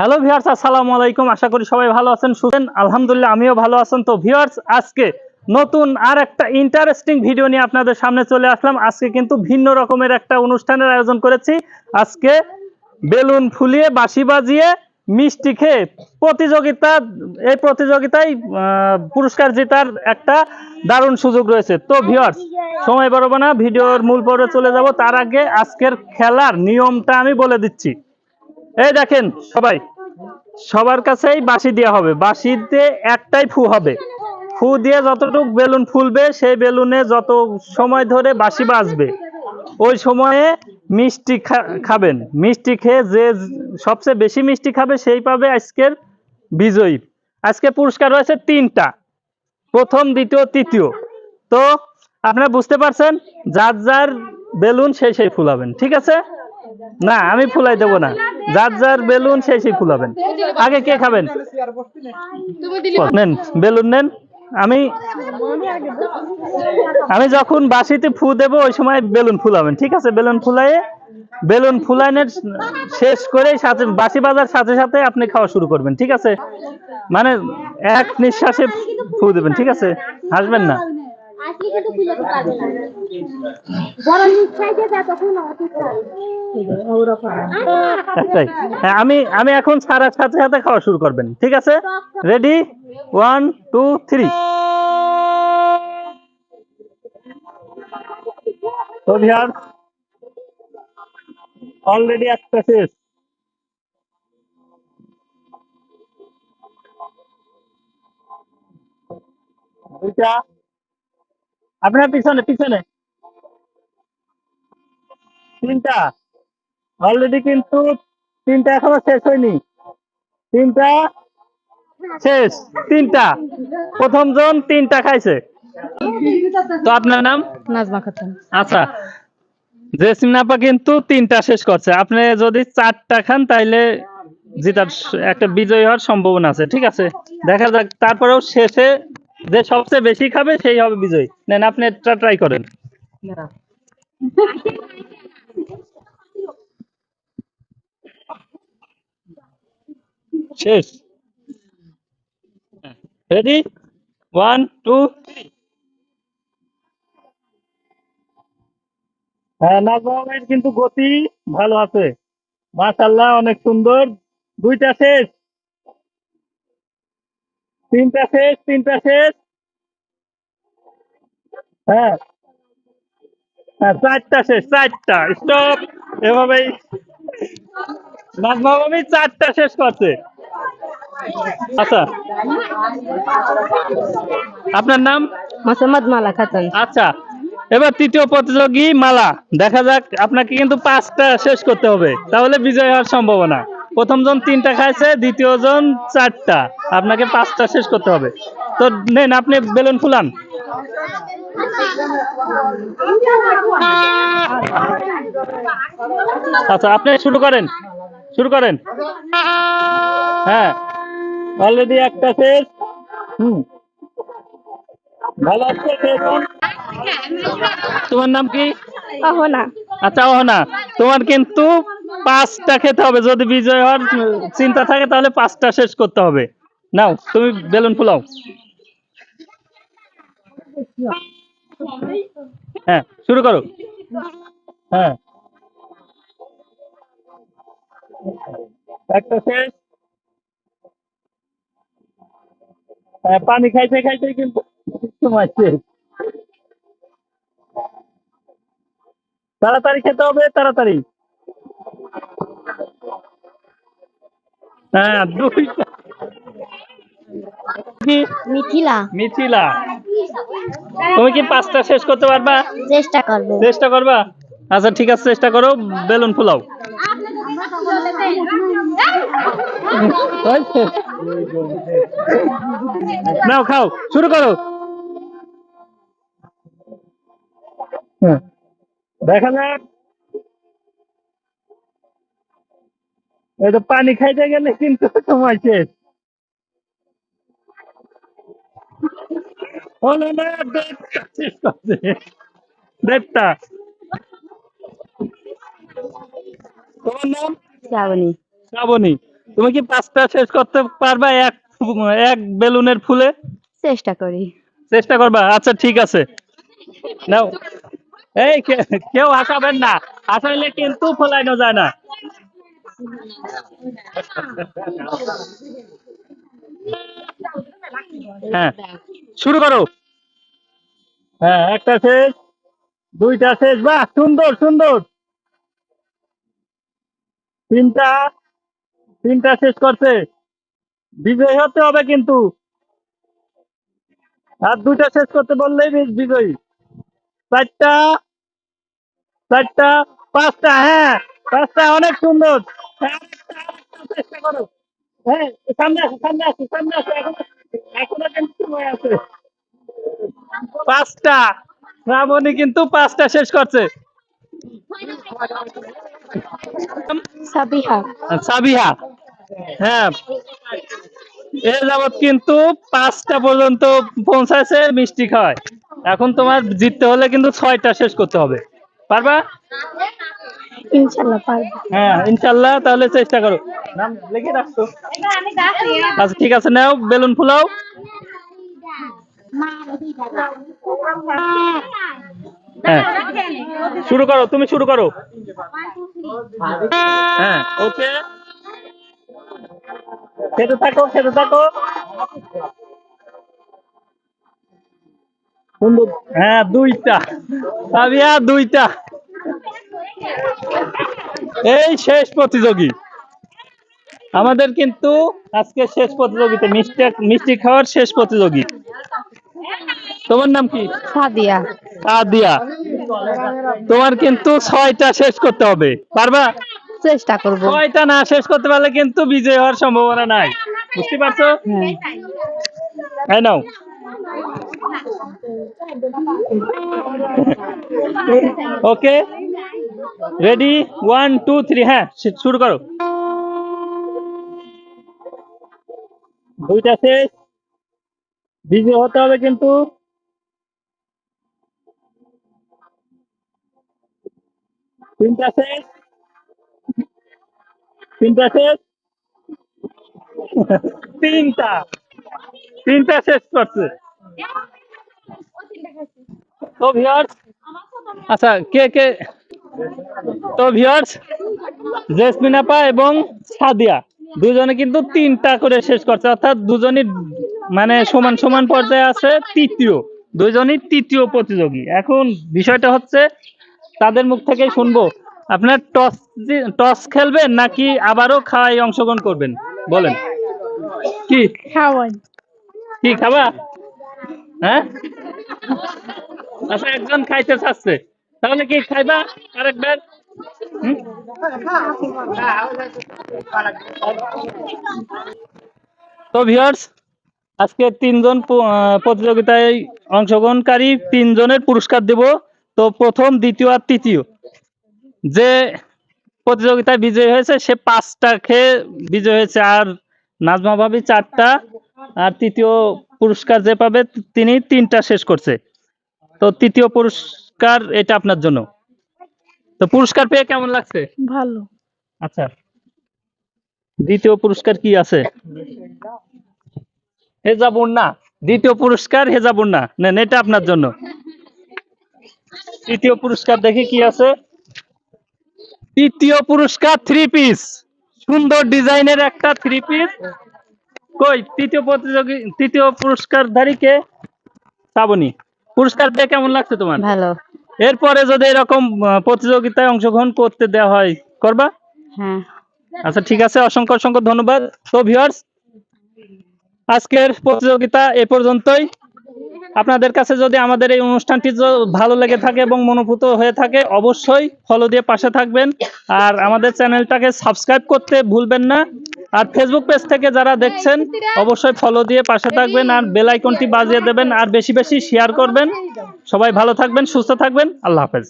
Hello viewers আসসালামু আলাইকুম। আশা করি সবাই ভালো আছেন শুনেন আলহামদুলিল্লাহ, আমিও ভালো আছেন। তো ভিউয়ার্স আজকে নতুন আর একটা ইন্টারেস্টিং ভিডিও নিয়ে আপনাদের সামনে চলে আসলাম। আজকে কিন্তু ভিন্ন রকমের একটা অনুষ্ঠানের আয়োজন করেছি। আজকে বেলুন ফুলিয়ে, বাঁশি বাজিয়ে, মিষ্টি খেয়ে প্রতিযোগিতা, এই প্রতিযোগিতায় পুরস্কার জেতার একটা দারুণ সুযোগ রয়েছে। তো ভিউয়ার্স সময় বাড়াবো না। ভিডিওর মূল পর্বে চলে যাব। তার আগে আজকের খেলার নিয়মটা আমি বলে দিচ্ছি। এই দেখেন, সবাই। সবার কাছেই বাঁশি দেওয়া হবে। বাঁশিতে একটাই ফু হবে। ফু দিয়ে যতটুকু বেলুন ফুলবে, সেই বেলুনে যত সময় ধরে বাঁশি বাজবে, ওই সময়ে মিষ্টি খাবেন। মিষ্টি খেয়ে যে সবচেয়ে বেশি মিষ্টি খাবে, সেই পাবে আজকের বিজয়ী। আজকে পুরস্কার রয়েছে তিনটা। প্রথম, দ্বিতীয়, তৃতীয়। তো, আপনারা বুঝতে পারছেন, যার যার বেলুন, সেই সেই ফুলাবেন ঠিক আছে? না আমি ফুলাই দেবো না। যার যার বেলুন সেই সেই ফুলাবেন। আগে কে খাবেন? নেন বেলুন নেন। আমি আমি যখন বাসিতে ফু দেব ওই সময় বেলুন ফুলাবেন ঠিক আছে? বেলুন ফুলাইয়ে বেলুন ফুলাইনের শেষ করে সাথে বাসি বাজার সাথে সাথে আপনি খাওয়া শুরু করবেন ঠিক আছে? মানে এক নিঃশ্বাসে ফু দেবেন ঠিক আছে? হাসবেন না। হ্যাঁ আমি আমি এখন ছাড়ার সাথে সাথে খাওয়া শুরু করবেন। ঠিক আছে? Ready one two three already একটা শেষ দুইটা। আপনার পিছনে পিছনে। তিনটা। অলরেডি কিন্তু তিনটা এখনও শেষ হয়নি। তিনটা শেষ। তিনটা। প্রথম জন তিনটা খাইছে। তো আপনার নাম? নাজমা খাতুন। আচ্ছা। জেসিম নাপা কিন্তু তিনটা শেষ করছে। আপনি যদি চারটা খান তাইলে যেটার একটা বিজয়ী হওয়ার সম্ভাবনা আছে। ঠিক আছে? দেখা যাক তারপরেও শেষে যে সবচেয়ে বেশি খাবে সেই হবে বিজয়ী। নেন, আপনি এটা ট্রাই করেন। শেষ। রেডি ওয়ান টু হ্যাঁ নাজমামের কিন্তু গতি ভালো আছে। মাশাল্লাহ অনেক সুন্দর। দুইটা শেষ। তিনটা শেষ তিনটা শেষ। হ্যাঁ। হ্যাঁ চারটা শেষ চারটা। স্টপ। এভাবেই। চারটা শেষ করছে। আচ্ছা। আপনার নাম? মোসাম্মদ মালা খাতুন। আচ্ছা। এবার তৃতীয় প্রতিযোগী মালা। দেখা যাক আপনাকে কিন্তু পাঁচটা শেষ করতে হবে। তাহলে বিজয় হওয়ার সম্ভাবনা। প্রথম জন তিনটা খাইছে দ্বিতীয় জন চারটা। আপনাকে পাঁচটা শেষ করতে হবে। তো নেন আপনি বেলুন ফুলান। আচ্ছা আপনি শুরু করেন। শুরু করেন। হ্যাঁ। অলরেডি একটা শেষ। হুম। ভালো আছে তোমার নাম কি? আচ্ছা ও না তোমার কিন্তু পাঁচটা খেতে হবে যদি বিজয় হওয়ার চিন্তা থাকে তাহলে পাঁচটা শেষ করতে হবে। নাও তুমি বেলুন ফুলাও। হ্যাঁ শুরু করো। হ্যাঁ। হ্যাঁ, পানি খাইতে খাইতে কিন্তু তাড়াতাড়ি খেতে হবে তাড়াতাড়ি। হ্যাঁ দুইটা মিথিলা। মিথিলা। তুমি কি পাঁচটা শেষ করতে পারবা? চেষ্টা করব। চেষ্টা করবা? আচ্ছা ঠিক আছে চেষ্টা করো বেলুন ফুলাও? নাও খাও শুরু করো। হ্যাঁ। দেখা যাক। এটা পানি খাইতে গেলে কিন্তু সময় শেষ। ও না দেড়টা শেষ করছে। দেড়টা তোমার নাম? শ্রাবণী। শ্রাবণী। তুমি কি পাঁচটা শেষ করতে পারবা এক এক বেলুনের ফুলে? চেষ্টা করি। চেষ্টা করবা? আচ্ছা ঠিক আছে। নাও। এই কেউ হাসাবেন না। হাসাইলে কিন্তু ফলাইনো যায় না। হ্যাঁ শুরু করো। হ্যাঁ একটা শেষ, দুইটা শেষ, বাহ, সুন্দর সুন্দর। তিনটা তিনটা শেষ করছে। বিজয়ী হতে হবে কিন্তু। আর দুইটা শেষ করতে বললেই বি- বিজয়ী। চারটা চারটা, পাঁচটা হ্যাঁ পাঁচটা অনেক সুন্দর। আরেকটা, আরেকটা চেষ্টা করো হ্যাঁ সামনে আসো সামনে আসো সামনে আসো এখনও এখনও কিন্তু সময় আছে পাঁচটা। শ্রাবণী কিন্তু পাঁচটা শেষ করছে। সাবিহা। সাবিহা। হ্যাঁ। এ যাবৎ কিন্তু পাঁচটা পর্যন্ত পৌঁছাছে মিষ্টি খাওয়ায়। এখন তোমার জিততে হলে কিন্তু ছয়টা শেষ করতে হবে। পারবা? হ্যাঁ তাহলে চেষ্টা করো। আচ্ছা ঠিক আছে, নাও, বেলুন ফুলাও। হ্যাঁ শুরু করো, তুমি শুরু করো। হ্যাঁ ওকে। খেতে থাকো খেতে থাকো। হ্যাঁ দুইটা। দুইটা। এই শেষ প্রতিযোগী। আমাদের কিন্তু আজকে শেষ প্রতিযোগিতা মিষ্টি মিষ্টি খাওয়ার শেষ প্রতিযোগী। তোমার নাম কি? সাদিয়া। আদিয়া তোমার কিন্তু ছয়টা শেষ করতে হবে। পারবা? চেষ্টা করব। ছয়টা না শেষ করতে পারলে কিন্তু বিজয় হওয়ার সম্ভাবনা নাই। বুঝতে পারছ? হ্যাঁ হ্যাঁ নাও। Okay? Ready one two three হ্যাঁ শুরু করো। দুইটা শেষ। বিজয় হতে হবে কিন্তু। তিনটা শেষ। তিনটা শেষ। তিনটা। তিনটা শেষ করছে। তো ভিউয়ার্স আচ্ছা কে কে তো ভিউয়ার্স জেসমিন আপা এবং সাদিয়া দুজনে কিন্তু তিনটা করে শেষ করছে অর্থাৎ দুজনই মানে সমান সমান পর্যায়ে আছে তৃতীয়। দুজনই তৃতীয় প্রতিযোগী। এখন বিষয়টা হচ্ছে তাদের মুখ থেকেই শুনব আপনার টস টস খেলবেন নাকি আবারও খাওয়াই অংশগ্রহণ করবেন? বলেন। কি? খাওয়াই। কি খাবা? হ্যাঁ? আচ্ছা একজন খাইতে চাচ্ছে। তাহলে কি খাইবা? আরেকবার? তো ভিউয়ার্স আজকে তিনজন প্রতিযোগিতায় অংশগ্রহণকারী তিনজনের পুরস্কার দেব। তো প্রথম, দ্বিতীয় আর তৃতীয়। যে প্রতিযোগিতায় বিজয়ী হয়েছে, সে পাঁচটা খেয়ে বিজয় হয়েছে। আর নাজমা ভাবি চারটা, আর তৃতীয় পুরস্কার যে পাবে, তিনি তিনটা শেষ করছে। তো তৃতীয় পুরস্কার এটা আপনার জন্য। তো পুরস্কার পেয়ে কেমন লাগছে? ভালো। আচ্ছা। দ্বিতীয় পুরস্কার কি আছে? হেজাবুর না। দ্বিতীয় পুরস্কার হেজাবুর না। নেন এটা আপনার জন্য। তৃতীয় পুরস্কার দেখি কি আছে? তৃতীয় পুরস্কার থ্রি পিস সুন্দর ডিজাইনের একটা থ্রি পিস কই? তৃতীয় প্রতিযোগী তৃতীয় পুরস্কারধারী কে? শ্রাবণী। পুরস্কার পেয়ে কেমন লাগছে তোমার? ভালো। এরপরে যদি এরকম প্রতিযোগিতায় অংশগ্রহণ করতে দেওয়া হয় করবা? হ্যাঁ। আচ্ছা ঠিক আছে অসংখ্য অসংখ্য ধন্যবাদ। তো ভিউয়ার্স আজকের প্রতিযোগিতা এ পর্যন্তই। আপনাদের কাছে যদি আমাদের এই অনুষ্ঠানটি ভালো লেগে থাকে এবং মনোভূত হয়ে থাকে অবশ্যই ফলো দিয়ে পাশে থাকবেন। আর আমাদের চ্যানেলটাকে সাবস্ক্রাইব করতে ভুলবেন না। আর ফেসবুক পেজ থেকে যারা দেখছেন, অবশ্যই ফলো দিয়ে পাশে থাকবেন আর বেল আইকনটি বাজিয়ে দেবেন আর বেশি বেশি শেয়ার করবেন। সবাই ভালো থাকবেন, সুস্থ থাকবেন, আল্লাহ হাফেজ।